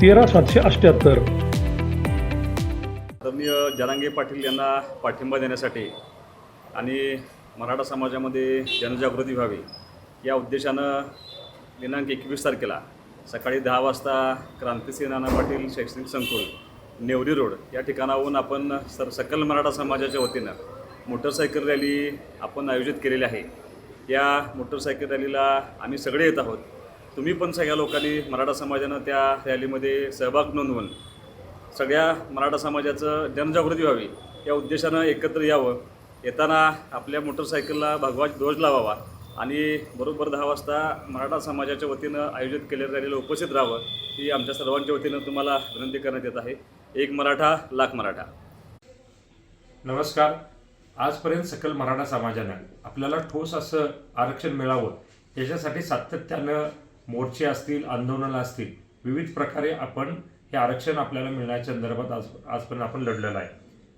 तेरा सातशे अठ्ठ्याहत्तर आदरणीय जरांगे पाटील यांना पाठिंबा देण्यासाठी आणि मराठा समाजामध्ये जनजागृती व्हावी या उद्देशानं दिनांक एकवीस तारखेला सकाळी दहा वाजता क्रांतिसिंह नाना पाटील शैक्षणिक संकुल नेवरी रोड या ठिकाणाहून आपण सर सकल मराठा समाजाच्या वतीनं मोटरसायकल रॅली आपण आयोजित केलेली आहे. या मोटरसायकल रॅलीला आम्ही सगळे येत आहोत. तुम्ही पण सगळ्या लोकांनी मराठा समाजानं त्या रॅलीमध्ये सहभाग नोंदवून सगळ्या मराठा समाजाचं जनजागृती व्हावी या उद्देशानं एकत्र यावं. येताना आपल्या मोटरसायकलला भगवा ध्वज लावावा आणि बरोबर दहा वाजता मराठा समाजाच्या वतीनं आयोजित केलेल्या रॅलीला उपस्थित राहावं ही आमच्या सर्वांच्या वतीनं तुम्हाला विनंती करण्यात येत आहे. एक मराठा लाख मराठा. नमस्कार. आजपर्यंत सकल मराठा समाजानं आपल्याला ठोस असं आरक्षण मिळावं याच्यासाठी सातत्यानं मोर्चे असतील आंदोलनं असतील विविध प्रकारे आपण हे आरक्षण आपल्याला मिळण्याच्या संदर्भात आज आजपर्यंत आपण लढलेलं आहे.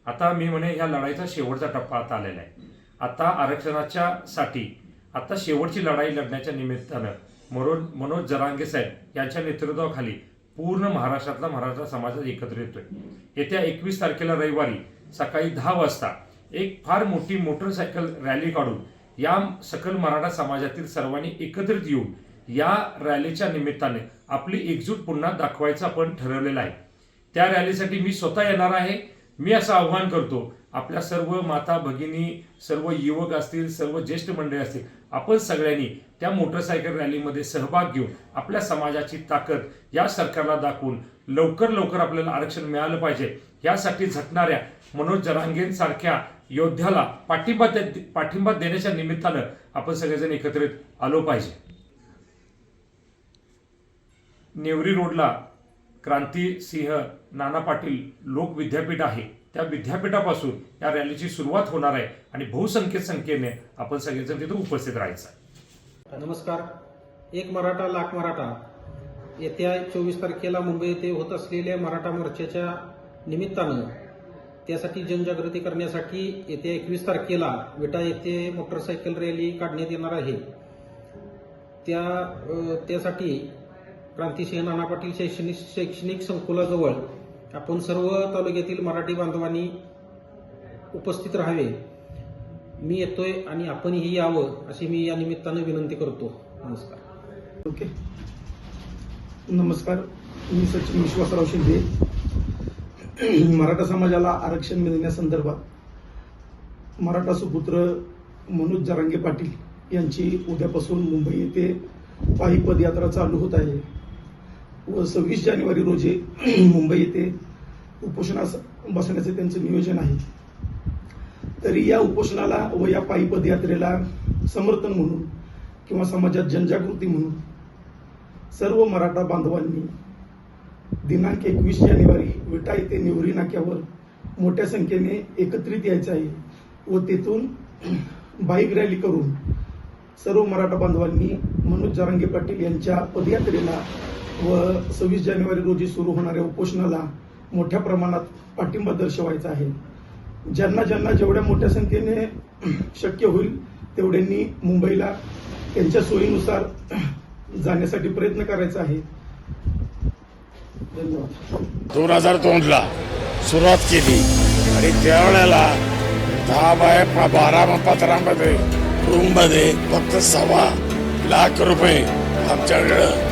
आता मी म्हणे ह्या लढाईचा शेवटचा टप्पा आता आलेला आहे. आता आरक्षणाच्या साठी आता शेवटची लढाई लढण्याच्या निमित्तानं मनोज मनोज जरांगे साहेब यांच्या नेतृत्वाखाली पूर्ण महाराष्ट्रातला मराठा समाजात एकत्र येतोय येत्या एकवीस तारखेला रविवारी सकाळी दहा वाजता एक फार मोठी मोटरसायकल रॅली काढून या सकल मराठा समाजातील सर्वांनी एकत्रित येऊन या रॅलीच्या निमित्ताने आपली एकजूट पुन्हा दाखवायचं आपण ठरवलेलं आहे. त्या रॅलीसाठी मी स्वतः येणार आहे. मी असं आव्हान करतो आपल्या सर्व माता भगिनी सर्व युवक असतील सर्व ज्येष्ठ मंडळी असतील आपण सगळ्यांनी त्या मोटरसायकल रॅलीमध्ये सहभाग घेऊन आपल्या समाजाची ताकद या सरकारला दाखवून लवकर लवकर आपल्याला आरक्षण मिळालं पाहिजे. यासाठी झटणाऱ्या मनोज जरांगेंसारख्या योद्ध्याला पाठिंबा दे- पाठिंबा देण्याच्या निमित्तानं आपण सगळेजण एकत्रित आलो पाहिजे. नेवरी रोडला क्रांती सिंह नाना पाटील लोक विद्यापीठ आहे. त्या विद्यापीठापासून या रॅलीची सुरुवात होणार आहे आणि बहुसंख्येत संख्येने आपण सगळेजण तिथे उपस्थित राहायचं नमस्कार. एक मराठा लाख मराठा. येत्या चोवीस तारखेला मुंबई येथे होत असलेल्या मराठा मोर्चाच्या निमित्तानं त्यासाठी जनजागृती करण्यासाठी येत्या एकवीस तारखेला विटा येथे मोटरसायकल रॅली काढण्यात येणार आहे. त्या त्यासाठी क्रांतिसिंह नाना पाटील शैक्षणिक शैक्षणिक संकुलाजवळ आपण सर्व तालुक्यातील मराठी बांधवांनी उपस्थित राहावे. मी येतोय आणि आपणही यावं अशी मी या निमित्तानं विनंती करतो. नमस्कार. ओके. नमस्कार. मी सचिन विश्वासराव शिंदे. मराठा समाजाला आरक्षण मिळण्यासंदर्भात मराठा सुपुत्र मनोज जरांगे पाटील यांची उद्यापासून मुंबई येथे पायी पदयात्रा चालू होत आहे. व सव्वीस जानेवारी रोजी मुंबई येथे उपोषणास बसण्याचे त्यांचं नियोजन आहे. तरी या उपोषणाला व या पायी पदयात्रेला समर्थन म्हणून किंवा समाजात जनजागृती म्हणून सर्व मराठा बांधवांनी दिनांक एकवीस जानेवारी विटा येथे निवरी नाक्यावर मोठ्या संख्येने एकत्रित यायचं आहे व तेथून बाईक रॅली करून सर्व मराठा बांधवांनी मनोज जरांगे पाटील यांच्या पदयात्रेला व सव्वीस जानेवारी रोजी सुरू होणाऱ्या उपोषणाला मोठ्या प्रमाणात पाठिंबा दर्शवायचा आहे. ज्यांना ज्यांना जेवढ्या मोठ्या संख्येने शक्य होईल तेवढ्यांनी मुंबईला त्यांच्या सोयीनुसार जाण्यासाठी प्रयत्न करायचा आहे. धन्यवाद. दोन हजार दोनला सुरुवात केली. आणि त्यावेळेला दहा बाय बारा पत्रामध्ये रूममध्ये फक्त सव्वा लाख रुपये आमच्याकडं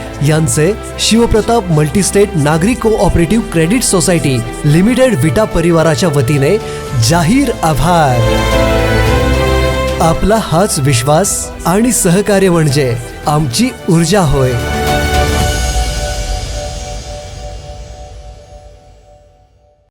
यांचे Shivpratap multistate Nagari cooperative credit society limited Vita परिवाराच्या वतीने जाहीर आभार. आपला हाच विश्वास आणि सहकार्य म्हणजे आमची ऊर्जा होय.